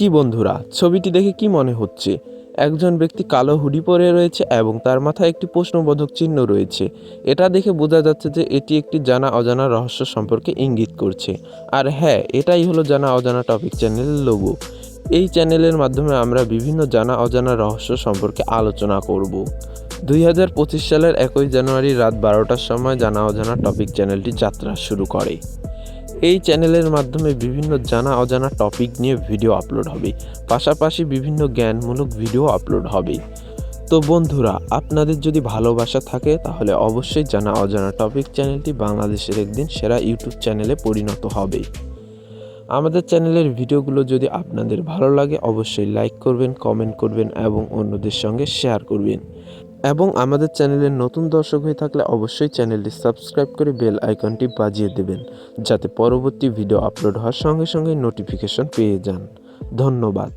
কি বন্ধুরা, ছবিটি দেখে কি মনে হচ্ছে? একজন ব্যক্তি কালো হুডি পরে রয়েছে এবং তার মাথায় একটি প্রশ্নবোধক চিহ্ন রয়েছে। এটা দেখে বোঝা যাচ্ছে যে এটি একটি জানা অজানা রহস্য সম্পর্কে ইঙ্গিত করছে। আর হ্যাঁ এটাই হলো জানা অজানা টপিক চ্যানেলের লোগো। এই চ্যানেলের মাধ্যমে আমরা বিভিন্ন জানা অজানা রহস্য সম্পর্কে আলোচনা করব। দুই হাজার পঁচিশ সালের একই জানুয়ারি রাত বারোটার সময় জানা অজানা টপিক চ্যানেলটি যাত্রা শুরু করে। এই চ্যানেলের মাধ্যমে বিভিন্ন জানা অজানা টপিক নিয়ে ভিডিও আপলোড হবে। পাশাপাশি বিভিন্ন জ্ঞানমূলক ভিডিও আপলোড হবে। তো বন্ধুরা, আপনাদের যদি ভালোবাসা থাকে, তাহলে অবশ্যই জানা অজানা টপিক চ্যানেলটি বাংলাদেশের একদিন সেরা ইউটিউব চ্যানেলে পরিণত হবে। আমাদের চ্যানেলের ভিডিওগুলো যদি আপনাদের ভালো লাগে, অবশ্যই লাইক করবেন, কমেন্ট করবেন এবং অন্যদের সঙ্গে শেয়ার করবেন। এবং আমাদের চ্যানেলের নতুন দর্শক হয়ে থাকলে অবশ্যই চ্যানেলটি সাবস্ক্রাইব করে বেল আইকনটি বাজিয়ে দেবেন, যাতে পরবর্তী ভিডিও আপলোড হওয়ার সঙ্গে সঙ্গে নোটিফিকেশন পেয়ে যান। ধন্যবাদ।